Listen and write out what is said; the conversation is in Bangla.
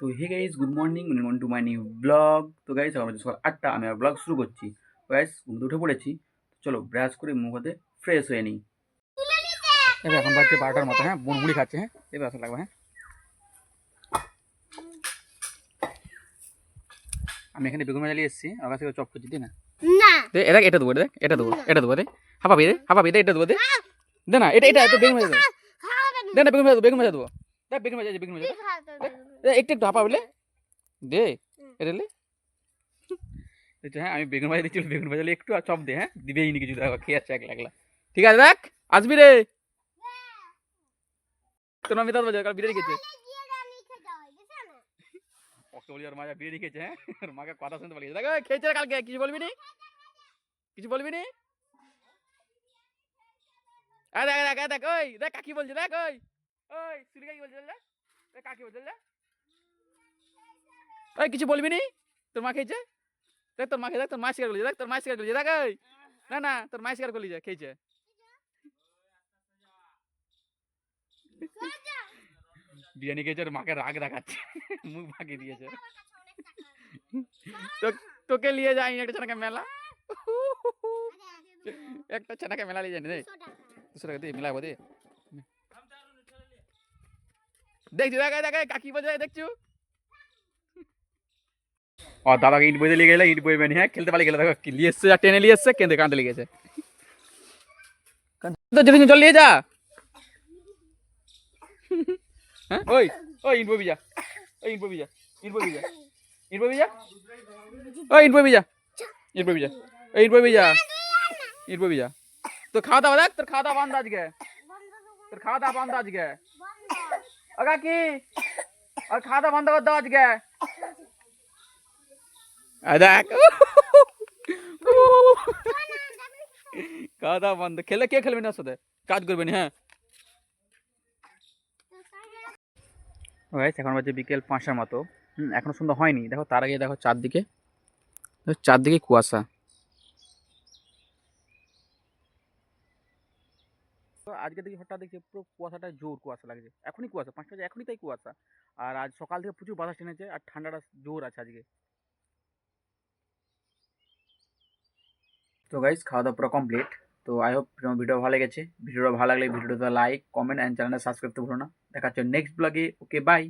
তো hey guys good morning welcome to my new blog তো গাইস আমার সকাল আটটা আমি আর ব্লগ শুরু করছি। গাইস ঘুম উঠে পড়েছি। চলো ব্রাশ করে মুখ হাতে ফ্রেশ হয়ে নিই। এবার এখন বাজছে বারোটার মতো হ্যাঁ? বোন মুড়ি খাচ্ছে হ্যাঁ? এবার আসা লাগবে হ্যাঁ? আমি এখানে বেগুন ভাজা এসেছি আমার কাছে চপ করছি দিই না? এটা এটা দেবো দেখ এটা দেবো এটা দেবো দে। হাফাবি দে হাফাবি দে এটা দেবো দে। দে না এটা এটা বেগুন ভাজা দেবো। দে না বেগুন ভাজা দেবো বেগুন ভাজা দেবো। দেখ বেগুন ভাজা বেগুন ভাজা দে। একটু একটু হাঁপা বলে। দে। হুম। এটা হ্যাঁ আমি বেগুন ভাজা দিচ্ছিল বেগুন ভাজা একটু আর চপ দে হ্যাঁ। দিবেই নি কিছু দেখো খেয়ে আছে এক লাগলা ঠিক আছে দেখ আসবি রে। তোর আমি দাদা বাজার কাল বিরিয়ানি খেয়েছে। ওকে বলি ওর মাজা বিরিয়ানি খেয়েছে হ্যাঁ। ওর মাকে কথা শুনতে পারি দেখ খেয়েছে কালকে কিছু বলবি নি? কিছু বলবি নি? দেখ দেখ দেখ ওই দেখ কাকি বলছে দেখ ওই ওই সুরিকা কি বলছে দেখ দেখ কাকি বলছে দেখ ওই কিছু বলবি নি তোর মা খেয়েছে দেখ তোর মা খেয়ে দেখ তোর মা স্বীকার করলি দেখ তোর মা স্বীকার করলি দেখ ওই না না তোর মা স্বীকার করলি যে খেয়েছে বিরিয়ানি খেয়েছে ওর মাকে রাগ দেখাচ্ছে মুখ ভাগিয়ে দিয়েছে তো- তোকে নিয়ে যাই একটা চানাকে মেলা একটা চানাকে মেলা নিয়ে যাই রে দুশো টাকা দিয়ে মিলাবো দে দেখছি, দেখ দেখ কাকি বাজায় দেখছু? ও, দাদাকে ইট বইতে লিয়ে গেলে ইট বইবে নি হ্যাঁ? খেলতে পারলে গেলে দেখো লিয়ে এসছে টেনে নিয়ে কেঁদে কাঁদতে লেগেছে তো যদি চল নিয়ে যা। হ্যাঁ? ওই ওই, ইট বইবি যা। ওই, ইট বইবি যা, ইট বইবি যা, ইট বইবি যা। ওই, ইট বইবি যা, ইট বইবি যা, ওই, ইট বইবি যা, ইট বইবি যা। তো খাওয়া দাওয়া দেখ, তোর খাওয়া দাওয়া বন্ধ আজকে। তোর খাওয়া দাওয়া বন্ধ আজকে। ও কাকি আর খাওয়া দাওয়া বন্ধ করে দাও আজকে। দেখ। খাওয়া দাওয়া বন্ধ। খেলে কে খেলবে না ওর সাথে? কাজ করবে না হ্যাঁ। গাইস এখন বাজে বিকেল পাঁচটার মতো। হুম, এখনও সন্ধ্যা হয়নি। দেখো, তার আগে দেখো চারদিকে। চারদিকে কুয়াশা। তো আজকে দেখি হঠাৎ দেখছি পুরো কুয়াশাটা জোর কুয়াশা লাগছে। এখনই কুয়াশা, পাঁচটা বাজে, এখনই তাই কুয়াশা। আর আজ সকাল থেকে প্রচুর বাতাস টেনেছে আর ঠান্ডাটা জোর আছে আজকে। তো গাইজ খাওয়া দাওয়া পুরো কমপ্লিট তো আই হোপ ভিডিও ভালো লেগেছে। ভিডিওটা ভালো লাগলে ভিডিওটা লাইক কমেন্ট অ্যান্ড চ্যানেলটা সাবস্ক্রাইব তো ভুলো না। দেখা হচ্ছে নেক্সট ব্লগে ওকে বাই